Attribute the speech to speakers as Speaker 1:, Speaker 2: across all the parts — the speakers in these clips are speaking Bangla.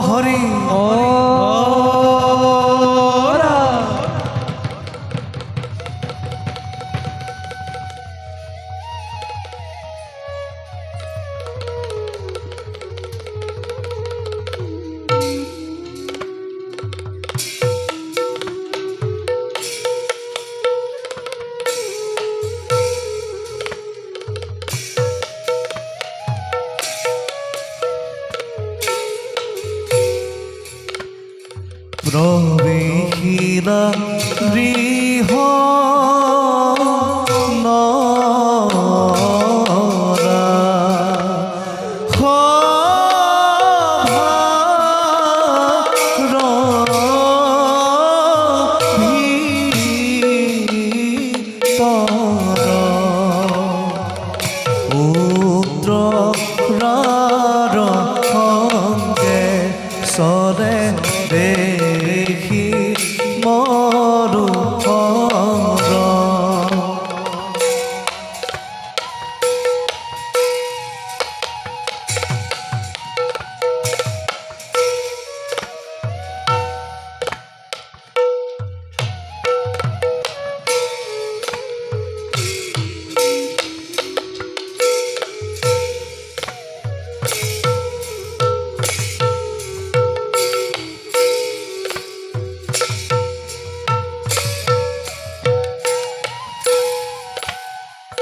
Speaker 1: হরি
Speaker 2: ওরা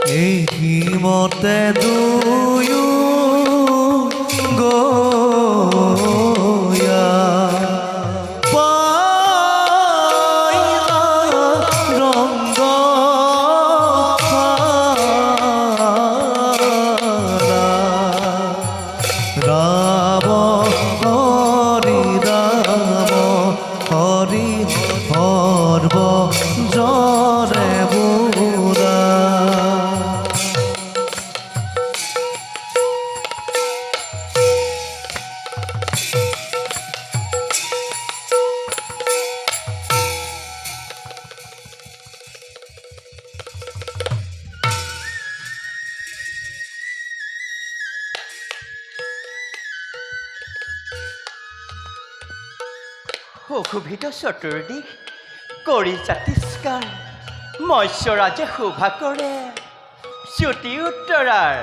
Speaker 1: এই মতে দুয়ো গয়া
Speaker 3: সুশোভিত চতুৰ্দিশ কৰি জাতিষ্কাৰ মৎস্যৰাজে শোভা কৰে চ্যুতি উত্তৰাৰ।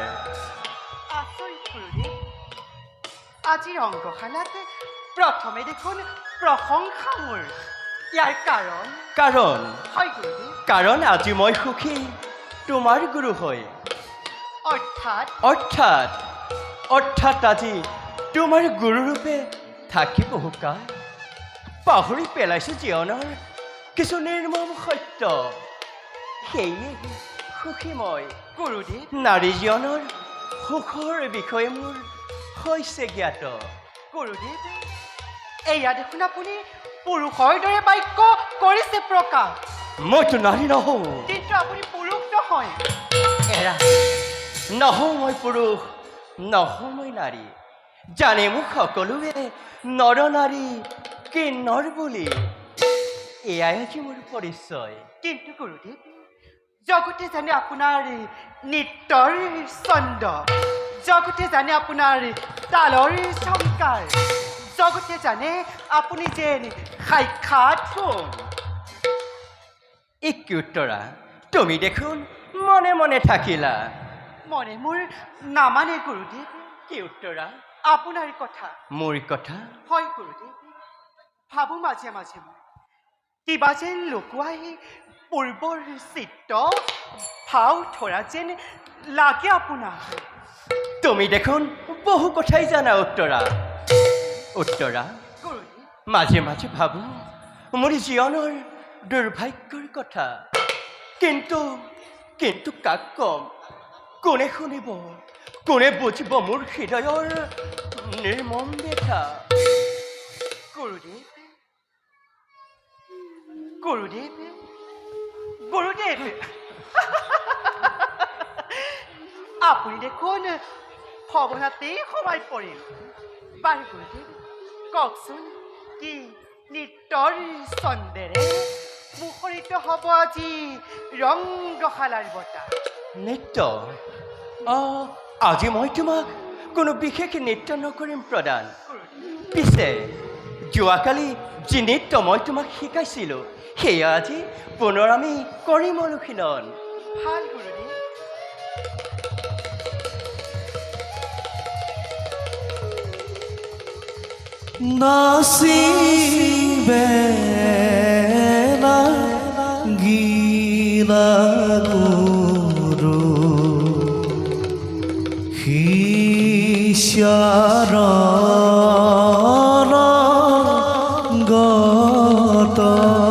Speaker 4: আজিৰ অংগশালাত প্ৰথমে দেখোন প্ৰশংসা মোৰ। ইয়াৰ কাৰণ?
Speaker 3: কাৰণ?
Speaker 4: হয় গুৰুদেৱ
Speaker 3: কাৰণ আজি মই সুখী তোমাৰ গুৰু হয়
Speaker 4: অৰ্থাৎ?
Speaker 3: অৰ্থাৎ অৰ্থাৎ আজি তোমাৰ গুৰুৰূপে থাকি বহু কাল পাহৰি পেলাইছোঁ জীৱনৰ কিছু নিৰ্মম সত্য সেয়ে সুখী মই
Speaker 4: গুৰুদেৱ
Speaker 3: নাৰী জীৱনৰ সুখৰ বিষয়ে মোৰ হৈছে জ্ঞাত
Speaker 4: গুৰুদেৱ এয়া দেখোন আপুনি পুৰুষৰ দৰে বাক্য কৰিছে প্ৰকাশ
Speaker 3: মইতো নাৰী নহওঁ
Speaker 4: কিন্তু আপুনি পুৰুষ নহয়
Speaker 3: এৰা নহওঁ মই পুৰুষ নহওঁ মই নাৰী জানে মোক সকলোৱে নৰ নাৰী কিন্নৰ বুলি এয়াই আজি মোৰ পৰিচয়।
Speaker 4: কিন্তু গুৰুদেৱ জগতে জানে আপোনাৰ নৃত্যৰ ছন্দ। জগতে জানে আপোনাৰ তালৰ চমকাৰ জগতে জানে আপুনি যেন সাক্ষাৎ
Speaker 3: এই কি উত্তৰা? তুমি দেখোন মনে মনে থাকিলা।
Speaker 4: মনে মোৰ নামানে গুৰুদেৱ।
Speaker 3: কি উত্তৰা?
Speaker 4: আপোনাৰ কথা।
Speaker 3: মোৰ কথা?
Speaker 4: হয় গুৰুদেৱ। ভাবোঁ মাজে মাজে কিবা যেন লুকুৱাই পূৰ্বৰ চিত্ৰ ভাও ধৰা যেন লাগে আপোনাৰ
Speaker 3: তুমি দেখোন বহু কথাই জানা উত্তৰা উত্তৰা মাজে মাজে ভাবোঁ মোৰ জীৱনৰ দুৰ্ভাগ্যৰ কথা। কিন্তু কিন্তু কাক কম কোনে শুনিব কোনে বুজিব মোৰ হৃদয়ৰ নিৰ্মম ব্যথা।
Speaker 4: গুৰুদেৱ গুৰুদেৱ গুৰুদেৱ আপুনি দেখোন সবনাতেই সোমাই পৰিল বাৰু গুৰুদেৱ কওকচোন কি নৃত্যৰ ছন্দেৰে মুখৰিত হ'ব আজি ৰংগশালাৰ বঁটা।
Speaker 3: নৃত্য অঁ আজি মই তোমাক কোনো বিশেষ নৃত্য নকৰিম প্ৰদান পিছে যোৱাকালি যি নৃত্য মই তোমাক শিকাইছিলোঁ সেয়া আজি পুনৰ আমি কৰিম অনুশীলন।
Speaker 4: ভালো গুৰুদেৱ।
Speaker 1: নাচিবে না গীলা গুৰু শিষ্যাৰ তো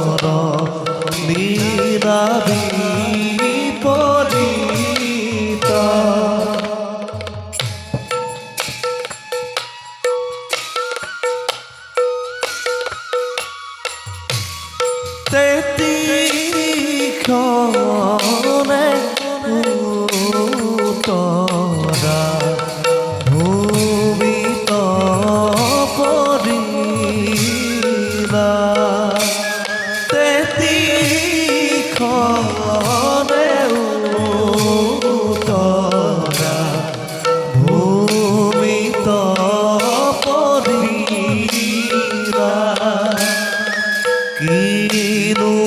Speaker 1: কিনো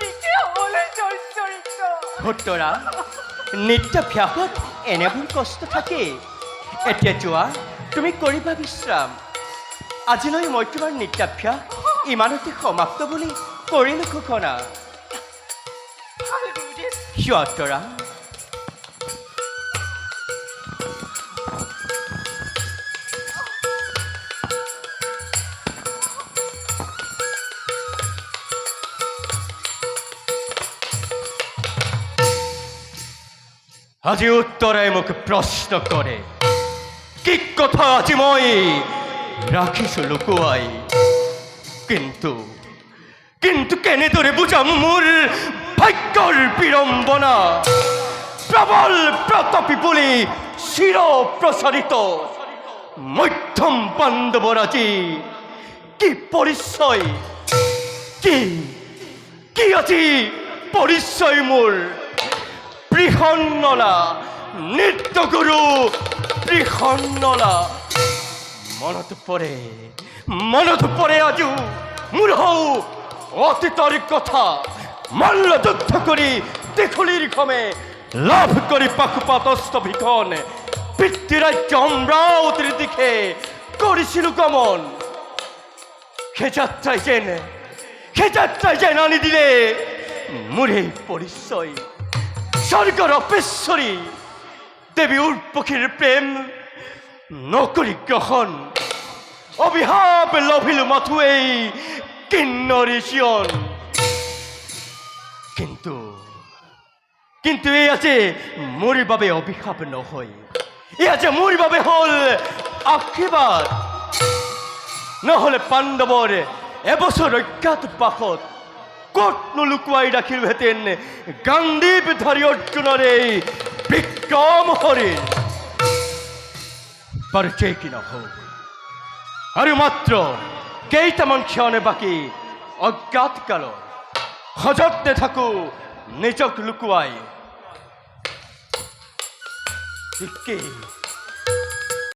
Speaker 4: বিশেষ হ'বলৈ জৰ্জৰিত
Speaker 3: উত্তৰা নৃত্যাভ্যাসত এনেবোৰ কষ্ট থাকে। এতিয়া যোৱা তুমি কৰিবা বিশ্ৰাম। আজিলৈ মই তোমাৰ নৃত্যাভ্যাস ইমানতে সমাপ্ত বুলি কৰিলো ঘোষণা।
Speaker 4: ভালো
Speaker 3: আজি উত্তৰে মোক প্ৰশ্ন কৰে কি কথা আজি মই ৰাখিছো লুকুৱাই কিন্তু কিন্তু কেনেদৰে বুজাম মোৰ ভাগ্যৰ বিড়ম্বনা? প্ৰবল প্ৰতাপী বুলি চিৰ প্ৰচাৰিত মধ্যম পাণ্ডৱৰ আজি কি পৰিচয়? কি কি আজি পৰিচয় মোৰ? বৃহন্নলা নৃত্যগুৰু বৃহন্নলা মনত পৰে মনত পৰে আজিও মোৰ হৌ অতীতৰ কথা মল্লযুদ্ধ কৰি দেশলীৰ খমে লাভ কৰি পাশুপাতস্থ ভিখন পিতৃৰাজ্য অমৰাৱতীৰ দিশে কৰিছিলোঁ গমন। সে যাত্রায় যেন সে যাত্রায় যেন আনি দিলে মোৰ এই পৰিচয় স্বৰ্গৰ অপেশ্বৰী দেৱী উৰ্পক্ষীৰ প্ৰেম নকৰি গ্ৰহণ অভিশাপ লভিলো মাথো এই কিন্নৰী জীয়ন কিন্তু কিন্তু যে মোৰ বাবে অভিশাপ নহয় যে মোৰ বাবে হ'ল আশীৰ্বাদ নহ'লে পাণ্ডৱৰ এবছৰ অজ্ঞাত বাসত ক'তনো লুকুৱাই ৰাখিলহেঁতেন গান্ধীপধাৰী অৰ্জুনৰে বিক্ৰম হৰিণ বাৰু যেই কি নহওক আৰু মাত্ৰ কেইটামান ক্ষণে বাকী অজ্ঞাত কালত সযত্নে থাকো নিজক লুকুৱাই কি?